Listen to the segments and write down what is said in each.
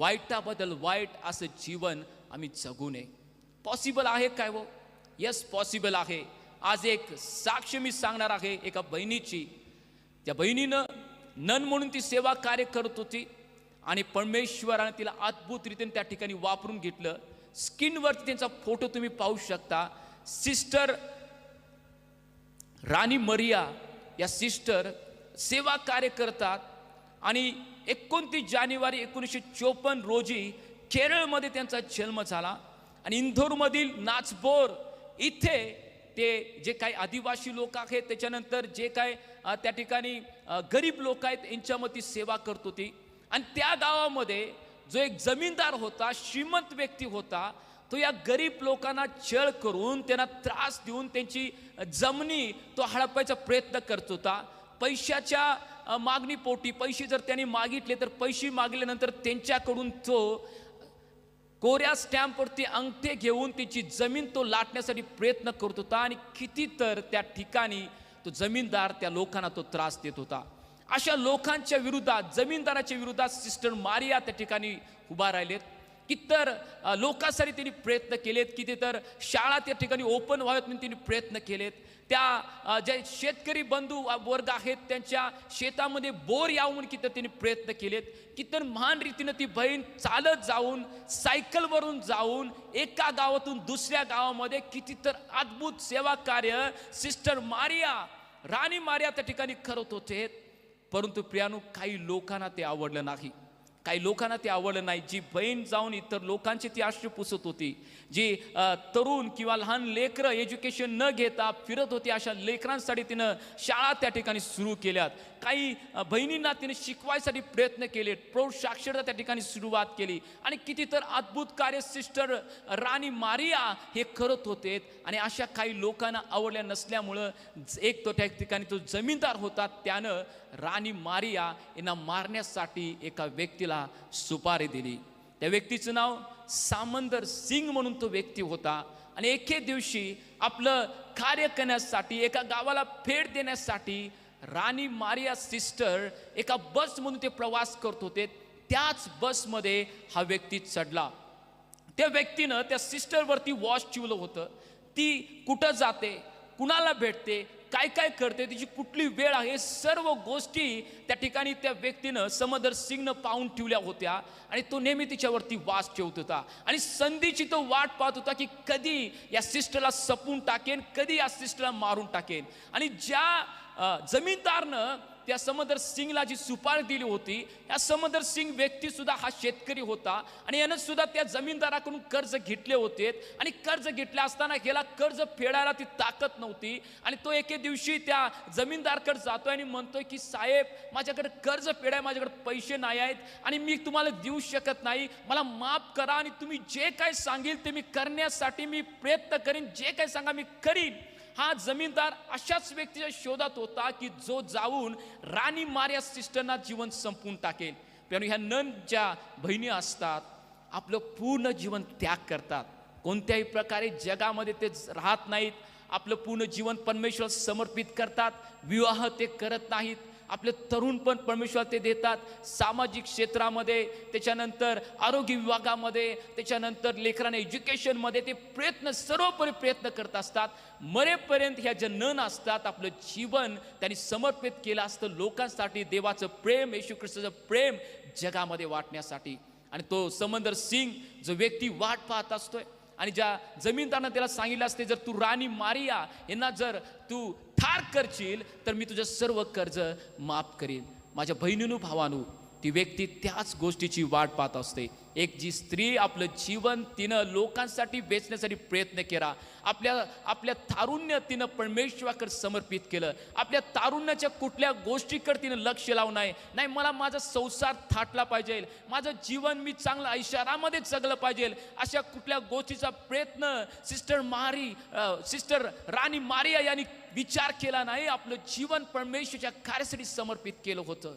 वाईटाबद्दल वाईट असं जीवन आम्ही जगू नये पॉसिबल आहे काय हो? येस पॉसिबल आहे. आज एक साक्ष मी सांगणार आहे एका बहिणीची. त्या बहिणीनं नन म्हणून ती सेवा कार्य करत होती आणि परमेश्वराने तिला अद्भुतरीतीने त्या ठिकाणी वापरून घेतलं. स्किनवरती त्यांचा फोटो तुम्ही पाहू शकता. सिस्टर राणी मरिया या सिस्टर सेवा कार्य करतात. आणि एकोणतीस जानेवारी एकोणीसशे चोपन्न रोजी केरळमध्ये त्यांचा जन्म झाला. आणि इंदोरमधील नाचबोर इथे ते जे काही आदिवासी लोक आहेत त्याच्यानंतर जे काय त्या ठिकाणी गरीब लोक आहेत यांच्यामध्ये ती सेवा करत होती. आणि त्या गावामध्ये जो एक जमीनदार होता श्रीमंत व्यक्ती होता तो या गरीब लोकांना छळ करून त्यांना त्रास देऊन त्यांची जमिनी तो हडपायचा प्रयत्न करत होता. पैशाच्या मागणीपोटी पैसे जर त्यांनी मागितले तर पैसे मागल्यानंतर त्यांच्याकडून तो कोऱ्या स्टॅम्पवरती अंगठे घेऊन त्याची जमीन तो लाटण्यासाठी प्रयत्न करत होता आणि किती तर त्या ठिकाणी तो जमीनदार त्या लोकांना तो त्रास देत होता. अशा लोकांच्या विरोधात जमीनदाराच्या विरोधात सिस्टर मारिया त्या ठिकाणी उभा राहिलेत. कितर लोकांसाठी त्यांनी प्रयत्न केलेत किती तर शाळा त्या ठिकाणी ओपन व्हावेत म्हणून त्यांनी प्रयत्न केलेत. त्या जे शेतकरी बंधू वर्ग आहेत त्यांच्या शेतामध्ये बोर यावं म्हणून किती त्यांनी प्रयत्न केलेत. कितर महान रीतीनं ती बहीण चालत जाऊन सायकलवरून जाऊन एका गावातून दुसऱ्या गावामध्ये किती तर अद्भुत सेवा कार्य सिस्टर मारिया राणी मारिया त्या ठिकाणी करत होते. परंतु प्रियानो काही लोकांना ते आवडलं नाही. काही लोकांना ते आवडलं नाही. जी बहीण जाऊन इतर लोकांची ती आश्रय पुसत होती. जी तरुण किंवा लहान लेकरं एज्युकेशन न घेता फिरत होती अशा लेकरांसाठी तिनं शाळा त्या ठिकाणी सुरू केल्यात. काही बहिणींना तिने शिकवायसाठी प्रयत्न केले. प्रौढ साक्षरता त्या ठिकाणी सुरुवात केली. आणि किती तर अद्भुत कार्य सिस्टर राणी मारिया हे करत होते. आणि अशा काही लोकांना आवडल्या नसल्यामुळं एक तो त्या ठिकाणी तो जमीनदार होता. त्यानं राणी मारिया यांना मारण्यासाठी एका व्यक्तीला सुपारी दिली. त्या व्यक्तीचं नाव सामंदर सिंग म्हणून तो व्यक्ती होता. आणि एके दिवशी आपलं कार्य करण्यासाठी एका गावाला फेड देण्यासाठी राणी मारिया सिस्टर एका बसमधून ते प्रवास करत होते. त्याच बसमध्ये हा व्यक्ती चढला. त्या व्यक्तीनं त्या सिस्टरवरती वॉच ठेवलं होतं. ती कुठं जाते? कुणाला भेटते काय काय करते तिची कुठली वेळ आहे सर्व गोष्टी त्या ठिकाणी त्या व्यक्तीनं समदर सिंगनं पाहून ठेवल्या होत्या आणि तो नेहमी तिच्यावरती वास ठेवत होता. आणि संधीची तो वाट पाहत होता की कधी या सिस्टरला सपून टाकेन कधी या सिस्टरला मारून टाकेन. आणि ज्या जमीनदारनं त्या समदर सिंगला जी सुपारी दिली होती या समदर सिंग व्यक्ती सुद्धा हा शेतकरी होता. आणि यानं सुद्धा त्या जमीनदाराकडून कर्ज घेतले होते. आणि कर्ज घेतले असताना गेला कर्ज फेडायला ती ताकद नव्हती. आणि तो एके दिवशी त्या जमीनदारकडे जातोय आणि म्हणतोय की साहेब माझ्याकडे कर्ज फेडाय माझ्याकडे पैसे नाही आहेत. आणि मी तुम्हाला देऊ शकत नाही. मला माफ करा आणि तुम्ही जे काय सांगेल ते मी करण्यासाठी मी प्रयत्न करीन. जे काय सांगा मी करीन. हा जमीनदार अशाच व्यक्तीच्या शोधात होता की जो जाऊन राणी मार्या सिस्टरना जीवन संपून टाकेल. पण ह्या नन ज्या बहिणी असतात आपलं पूर्ण जीवन त्याग करतात. कोणत्याही प्रकारे जगामध्ये ते राहत नाहीत आपलं पूर्ण जीवन परमेश्वर समर्पित करतात विवाह ते करत नाहीत. आपले तरुण पण परमेश्वर ते देतात. सामाजिक क्षेत्रामध्ये त्याच्यानंतर आरोग्य विभागामध्ये त्याच्यानंतर लेकरांना एज्युकेशनमध्ये ते प्रयत्न सर्वपरी प्रयत्न करत असतात. मरेपर्यंत ह्या ज्या नन असतात आपलं जीवन त्यांनी समर्पित केलं असतं लोकांसाठी देवाचं प्रेम येशू ख्रिस्ताचं प्रेम जगामध्ये वाटण्यासाठी. आणि तो समंदर सिंग जो व्यक्ती वाट पाहत असतोय. आणि ज्या जमीनदारांना त्याला सांगितलं असते जर तू राणी मारिया यांना जर तू ठार करशील तर मी तुझं सर्व कर्ज माफ करीन. माझ्या बहिणीनू भावानू ती व्यक्ती त्याच गोष्टीची वाट पाहत असते. एक जी स्त्री आपलं जीवन तिनं लोकांसाठी वेचण्यासाठी प्रयत्न केला. आपल्या आपल्या तारुण्य तिनं परमेश्वराकडे समर्पित केलं. आपल्या तारुण्याच्या कुठल्या गोष्टीकडे तिनं लक्ष लावू नये. नाही मला माझा संसार थाटला पाहिजे. माझं जीवन मी चांगलं ऐशारामध्ये जगलं पाहिजे. अशा कुठल्या गोष्टीचा प्रयत्न sister Marie sister Rani Maria यांनी विचार केला नाही. आपलं जीवन परमेश्वरच्या कार्यासाठी समर्पित केलं होतं.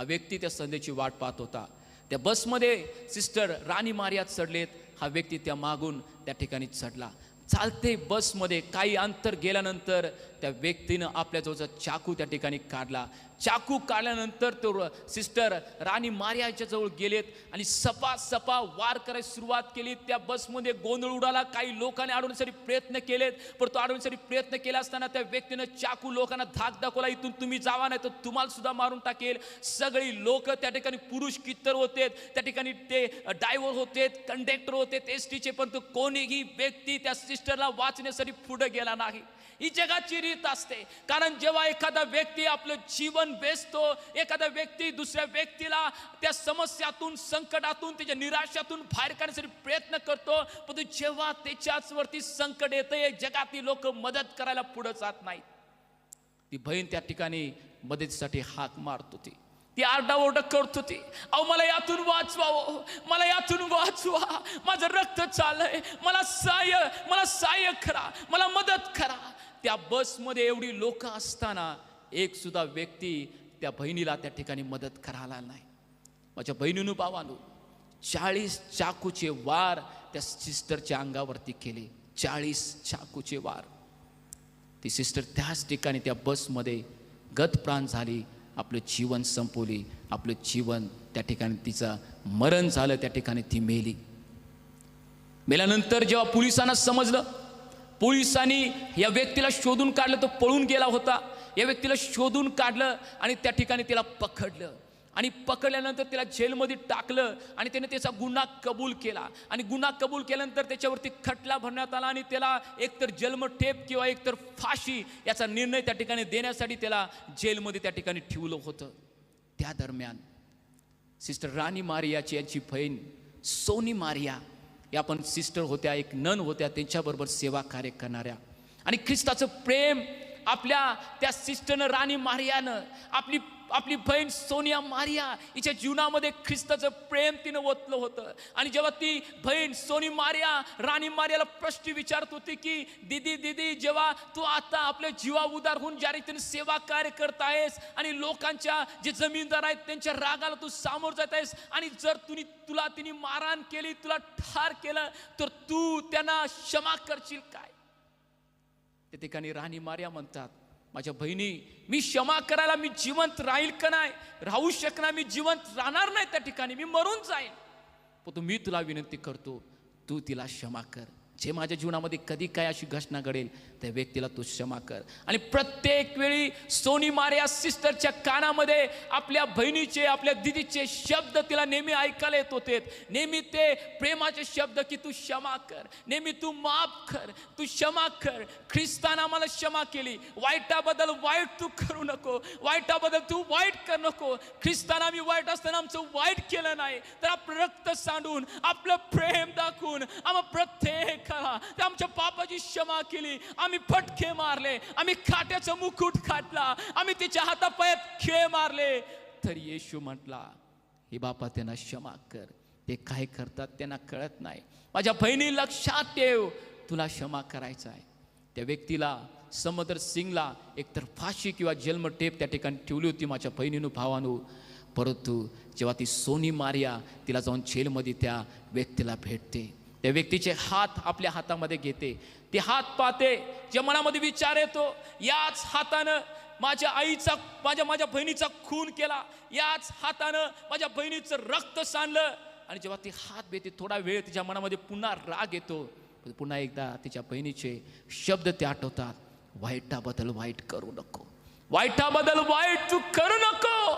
हा व्यक्ती त्या संधीची वाट पाहत होता. त्या बसमध्ये सिस्टर राणी मारियात चढलेत. हा व्यक्ती त्या मागून त्या ठिकाणी चढला. चालते बसमध्ये काही अंतर गेल्यानंतर त्या व्यक्तीनं आपल्याजवळचा चाकू त्या ठिकाणी काढला. चाकू काढल्यानंतर तो सिस्टर राणी मारियाच्या जवळ गेलेत आणि सपा सपा वार करायला सुरुवात केली. त्या बसमध्ये गोंधळ उडाला. काही लोकांनी अडवण्यासाठी प्रयत्न केलेत पण तो अडवण्यासाठी प्रयत्न केला असताना त्या व्यक्तीनं चाकू लोकांना धाक दाखवला. इथून तुम्ही जावा नाही तर तुम्हाला सुद्धा मारून टाकेल. सगळी लोक त्या ठिकाणी पुरुष कित्तर होते त्या ठिकाणी ते ड्रायव्हर होते कंडक्टर होते एस टीचे पण तो कोणीही व्यक्ती त्या सिस्टरला वाचण्यासाठी पुढे गेला नाही. ही जगाची रीत असते. कारण जेव्हा एखादा व्यक्ती आपलं जीवन बेसतो एखादा व्यक्ती दुसऱ्या व्यक्तीला त्या समस्यातून संकटातून त्याच्या निराशातून बाहेर काढण्यासाठी प्रयत्न करतो पण जेव्हा त्याच्याचवरती संकट येतं जगातील लोक मदत करायला पुढे जात नाहीत. ती बहीण त्या ठिकाणी मदतीसाठी हाक मारत होती. ती आरडाओरड करत होती. अहो मला यातून वाचवावं. मला यातून वाचवा. माझं रक्त चालय मला सहाय्य मला सहाय्य करा. मला मदत करा. त्या बसमध्ये एवढी लोक असताना एक सुद्धा व्यक्ती त्या बहिणीला त्या ठिकाणी मदत करायला नाही. माझ्या बहिणीनं भावानो चाळीस चाकूचे वार त्या सिस्टरच्या अंगावरती केले. चाळीस चाकूचे वार. ती सिस्टर त्याच ठिकाणी त्या बसमध्ये गतप्राण झाली आपलं जीवन संपवली आपलं जीवन त्या ठिकाणी तिचं मरण झालं त्या ठिकाणी ती मेली. मेल्यानंतर जेव्हा पोलिसांना समजलं पोलिसांनी या व्यक्तीला शोधून काढलं तो पळून गेला होता. या व्यक्तीला शोधून काढलं आणि त्या ठिकाणी तिला पकडलं. आणि पकडल्यानंतर तिला जेलमध्ये टाकलं आणि त्याने त्याचा गुन्हा कबूल केला. आणि गुन्हा कबूल केल्यानंतर त्याच्यावरती खटला भरण्यात आला आणि त्याला एकतर जन्मठेप किंवा एकतर फाशी याचा निर्णय त्या ठिकाणी देण्यासाठी त्याला जेलमध्ये त्या ठिकाणी ठेवलं होतं. त्या दरम्यान सिस्टर राणी मारियाची यांची बहीण सोनी मारिया या पण सिस्टर होत्या एक नन होत्या त्यांच्याबरोबर सेवा कार्य करणाऱ्या. आणि ख्रिस्ताचं प्रेम आपल्या त्या सिस्टरनं राणी मारियानं आपली आपली बहीण सोनिया मारिया हिच्या जीवनामध्ये ख्रिस्ताचं प्रेम तिनं ओतलं होतं. आणि जेव्हा ती बहीण सोनी मारिया राणी मारियाला प्रश्न विचारत होती की दिदी दिदी जेव्हा तू आता आपल्या जीवा उदार होऊन ज्या रीतीने सेवा कार्य करत आहेस आणि लोकांच्या जे जमीनदार आहेत त्यांच्या रागाला तू सामोर जात आहेस आणि जर तुम्ही तुला तिने मारहाण केली तुला ठार केलं तर तू त्यांना क्षमा करशील काय? त्या ठिकाणी राणी मारिया म्हणतात माझ्या बहिणी मी क्षमा करायला मी जिवंत राहील का नाही? राहू शकणार मी जिवंत राहणार नाही त्या ठिकाणी मी मरून जाईन. पण मी तुला विनंती करतो तू तिला क्षमा कर. जे माझ्या जीवनामध्ये कधी काय अशी घटना घडेल त्या व्यक्तीला तू क्षमा कर. आणि प्रत्येक वेळी सोनी मारिया सिस्टरच्या कानामध्ये आपल्या बहिणीचे आपल्या दिदीचे शब्द तिला नेहमी ऐकायला येत होते. नेहमी ते प्रेमाचे शब्द की तू क्षमा कर. नेहमी तू माफ कर. तू क्षमा कर. ख्रिस्ताना आम्हाला क्षमा केली. वाईटाबद्दल वाईट तू करू नको. वाईटाबद्दल तू वाईट कर नको. ख्रिस्तान आम्ही वाईट असताना आमचं वाईट केलं नाही. तर आपलं रक्त सांडून आपलं प्रेम दाखवून आम्हा प्रत्येकाला त्या आमच्या पापाची क्षमा केली. आम्ही फटके मारले. आम्ही खाट्याचं मुकुट खाटला. आम्ही तिच्या हातापायात खेळ मारले. तर येशू म्हटला हे बापा त्यांना क्षमा कर. ते काय करतात त्यांना कळत नाही. माझ्या बहिणी लक्षात ठेव. तुला क्षमा करायचा आहे. त्या व्यक्तीला समदर सिंगला एकतर फाशी किंवा जन्मटेप त्या ठिकाणी ठेवली होती माझ्या बहिणीनं भावानू. परंतु जेव्हा ती सोनी मारिया तिला जाऊन जेलमध्ये त्या व्यक्तीला भेटते त्या व्यक्तीचे हात आपल्या हातामध्ये घेते. ते हात पाहते जे मनामध्ये विचार येतो याच हातानं माझ्या आईचा माझ्या माझ्या बहिणीचा खून केला. याच हातानं माझ्या बहिणीचं रक्त सांडलं. आणि जेव्हा ती हात भेते थोडा वेळ तिच्या मनामध्ये पुन्हा राग येतो. पुन्हा एकदा तिच्या बहिणीचे शब्द ते आठवतात. वाईटाबद्दल वाईट करू नको. वाईटाबद्दल वाईट तू करू नको.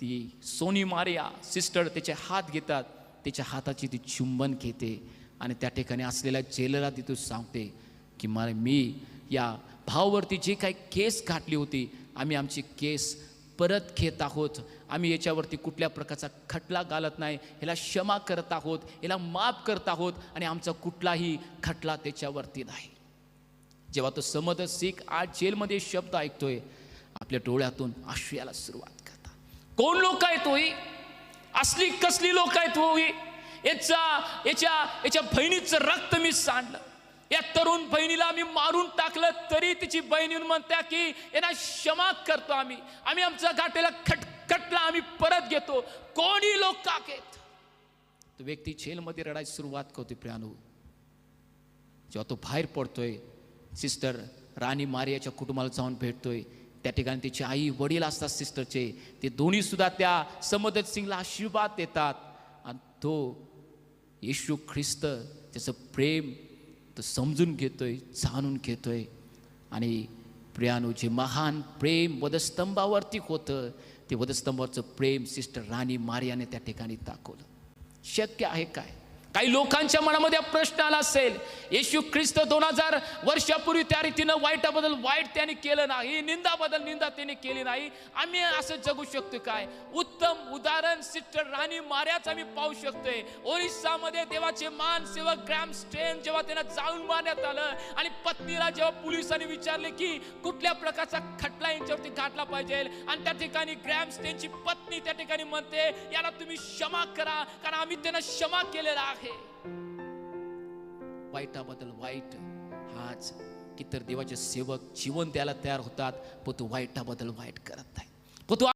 ती सोनी मारिया सिस्टर त्याचे हात घेतात. त्याच्या हाताची ती चुंबन घेते आणि त्या ठिकाणी असलेल्या जेलला तिथून सांगते की मला मी या भावावरती जी काही केस घातली होती आम्ही आमची केस परत घेत आहोत. आम्ही याच्यावरती कुठल्या प्रकारचा खटला घालत नाही. ह्याला क्षमा करत आहोत. ह्याला माफ करत आहोत आणि आमचा कुठलाही खटला त्याच्यावरती नाही. जेव्हा तो समद सिख आज जेलमध्ये शब्द ऐकतोय आपल्या डोळ्यातून अश्रू सुरुवात करता कोण लोक आहे तोही असली कसली लोक आहेत होई याचा याच्या याच्या बहिणीचं रक्त मी सांडलं. या तरुण बहिणीला आम्ही मारून टाकलं तरी तिची बहीण येऊन म्हणत्या की यांना क्षमा करतो आम्ही. आम्ही आमचा घाटेला खटखटला आम्ही परत घेतो. कोणी लोक आहेत? तो व्यक्ती जेलमध्ये रडायला सुरुवात करते प्रियानू. जेव्हा तो बाहेर पडतोय सिस्टर राणी मारियाच्या कुटुंबाला जाऊन भेटतोय त्या ठिकाणी तिचे आई वडील असतात सिस्टरचे ते दोन्हीसुद्धा त्या समदत सिंगला आशीर्वाद देतात. आणि तो येशू ख्रिस्त त्याचं प्रेम तो समजून घेतोय जाणून घेतोय. आणि प्रियानो जे महान प्रेम वधस्तंभावरती होतं ते वधस्तंभावरचं प्रेम सिस्टर राणी मारियाने त्या ठिकाणी दाखवलं. शक्य आहे काय? काही लोकांच्या मनामध्ये प्रश्न आला असेल येशू ख्रिस्त दोन हजार वर्षापूर्वी त्या रीतीनं वाईटाबद्दल वाईट त्याने केलं नाही निंदाबद्दल निंदा त्याने केली नाही. आम्ही असं जगू शकतो काय? उत्तम उदाहरण सिस्टर राणी माऱ्याच आम्ही पाहू शकतोय. ओरिसामध्ये देवाचे मान सेवक ग्रॅम स्टेन जेव्हा त्यांना जाळून मारण्यात आलं आणि पत्नीला जेव्हा पोलिसांनी विचारले की कुठल्या प्रकारचा खटला यांच्यावरती घातला पाहिजे? आणि त्या ठिकाणी ग्रॅम स्टेनची पत्नी त्या ठिकाणी म्हणते याला तुम्ही क्षमा करा कारण आम्ही त्यांना क्षमा केलेला आहे. वाईटाबद्दल वाईट हाच की तर देवाचे सेवक जीवन द्यायला तयार होतात पण तू वाईटाबद्दल वाईट करत नाही. पण तू